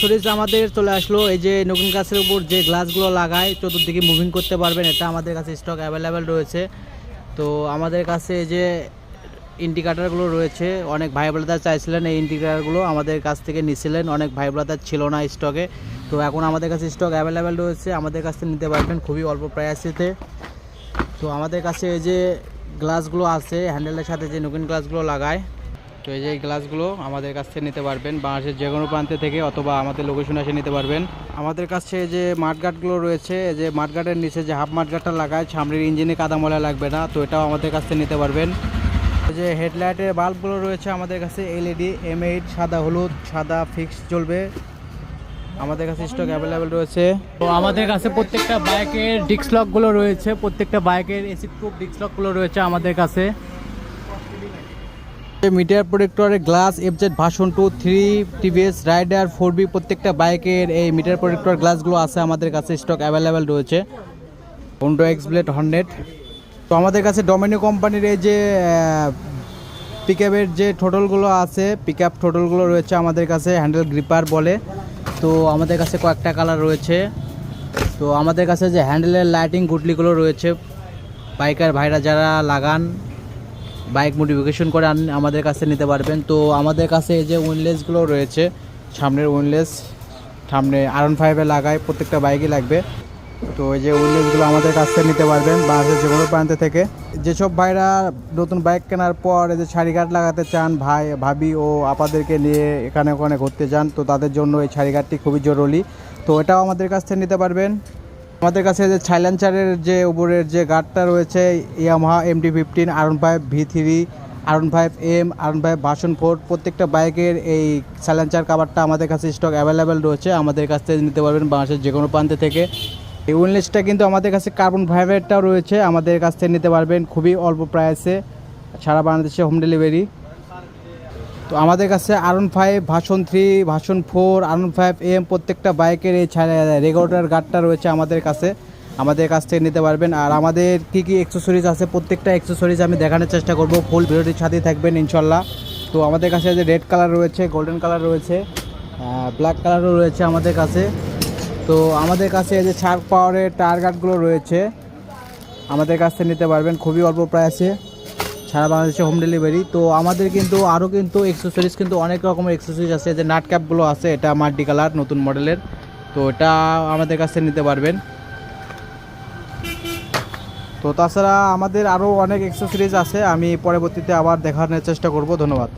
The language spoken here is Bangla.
সিরিজ আমাদের চলে আসলো এই যে নতুন গাছের উপর যে গ্লাসগুলো লাগায়, চতুর্দিকে মুভিং করতে পারবেন, এটা আমাদের কাছে স্টক অ্যাভেলেবেল রয়েছে। তো আমাদের কাছে এই যে ইন্ডিকেটারগুলো রয়েছে, অনেক ভাই ব্রাদার চাইছিলেন এই ইন্ডিকেটারগুলো আমাদের কাছ থেকে নিছিলেন, অনেক ভাই ব্রাদার ছিল না স্টকে তো এখন আমাদের কাছে স্টক অ্যাভেলেবেল রয়েছে, আমাদের কাছ থেকে নিতে পারবেন খুবই অল্প প্রাইসেতে তো আমাদের কাছে এই যে গ্লাসগুলো আছে হ্যান্ডেলের সাথে যে নতুন গ্লাসগুলো লাগায় তো এই যে গ্লাসগুলো আমাদের কাছ থেকে নিতে পারবেন, বাংলাদেশের যে কোনো প্রান্তে থেকে অথবা আমাদের লোকেশনে এসে নিতে পারবেন। আমাদের কাছে যে মাঠগাটগুলো রয়েছে যে মাঠগাটের নিচে যে হাফ মাঠগাটটা লাগায় সামনের ইঞ্জিনে কাদা ময়লা লাগবে না, তো এটাও আমাদের কাছ থেকে নিতে পারবেন। যে হেডলাইটের বাল্বগুলো রয়েছে আমাদের কাছে, এলইডি এম এইট সাদা হলুদ, সাদা ফিক্স চলবে আমাদের কাছে স্টক অ্যাভেলেবেল রয়েছে। তো আমাদের কাছে প্রত্যেকটা বাইকের ডিস্ক লকগুলো রয়েছে, প্রত্যেকটা বাইকের এসি প্রুফ ডিস্ক লকগুলো রয়েছে আমাদের কাছে। Meter প্রোটেক্টরের glass FZ version two, three, TVS, Raider, four B প্রত্যেকটা বাইকের এই মিটার প্রোটেক্টর গ্লাসগুলো আছে আমাদের কাছে, স্টক অ্যাভেলেবেল রয়েছে। হন্ডো এক্স ব্লেড হন্ড্রেড তো আমাদের কাছে ডোমিনো কোম্পানির এই যে পিক যে টোটলগুলো আছে পিক আপ টোটলগুলো রয়েছে আমাদের কাছে হ্যান্ডেল গ্রিপার বলে। তো আমাদের কাছে কয়েকটা কালার রয়েছে। তো আমাদের কাছে যে হ্যান্ডেলের লাইটিং গুটলিগুলো রয়েছে, বাইকার ভাইরা যারা লাগান বাইক মডিফিকেশন করে আমাদের কাছে নিতে পারবেন। তো আমাদের কাছে এই যে উইনলেসগুলো রয়েছে, সামনের উইনলেস সামনে আরন ফাইভে লাগায় প্রত্যেকটা বাইকই লাগবে। তো এই যে উইনলেসগুলো আমাদের কাছ থেকে নিতে পারবেন বাংলাদেশের যে কোনো প্রান্ত থেকে। যেসব ভাইরা নতুন বাইক কেনার পর এই যে ছাড়িঘাট লাগাতে চান, ভাই, ভাবি ও আপাদেরকে নিয়ে এখানে ওখানে ঘুরতে যান, তো তাদের জন্য এই ছাড়িঘাটটি খুবই জরুরি। তো এটাও আমাদের কাছ থেকে নিতে পারবেন। আমাদের কাছে যে সাইলেন্সারের যে উপরের যে গার্ডটা রয়েছে, Yamaha MT fifteen R one five V three R one five M R one five version four প্রত্যেকটা বাইকের এই সাইলেন্সার কাভারটা আমাদের কাছে স্টক অ্যাভেলেবেল রয়েছে। আমাদের কাছ থেকে নিতে পারবেন বাংলাদেশের যে কোনো প্রান্ত থেকে। এই উইনলেসটা কিন্তু আমাদের কাছে কার্বন ফাইবারটাও রয়েছে। আমাদের কাছ থেকে নিতে পারবেন খুবই অল্প প্রাইসে সারা বাংলাদেশে হোম ডেলিভারি তো আমাদের কাছে R one five version three version four R one five M প্রত্যেকটা বাইকের এই রেগুলেটর গার্ডটা রয়েছে আমাদের কাছে। আমাদের কাছ থেকে নিতে পারবেন। আর আমাদের কী কী অ্যাক্সেসরিজ আছে, প্রত্যেকটা অ্যাক্সেসরিজ আমি দেখানোর চেষ্টা করব। ফুল ভিডিওটির সাথেই থাকবেন, ইনশাল্লাহ। তো আমাদের কাছে যে রেড কালার রয়েছে গোল্ডেন কালার রয়েছে ব্ল্যাক কালারও রয়েছে আমাদের কাছে। তো আমাদের কাছে এই যে শার্ক পাওয়ারের টায়ার গার্ডগুলো রয়েছে, আমাদের কাছ থেকে নিতে পারবেন। খুবই অল্প প্রাইসে সারা বাংলাদেশে হোম ডেলিভারি তো আমাদের কিন্তু আরও কিন্তু এক্সেসরিজ কিন্তু অনেক রকমের এক্সেসরিজ আছে। যে নাট ক্যাপগুলো আছে, এটা মাল্টি কালার, নতুন মডেলের। তো এটা আমাদের কাছে নিতে পারবেন। তো তাছাড়া আমাদের আরও অনেক এক্সেসরিজ আছে, আমি পরবর্তীতে আবার দেখানোর চেষ্টা করব। ধন্যবাদ।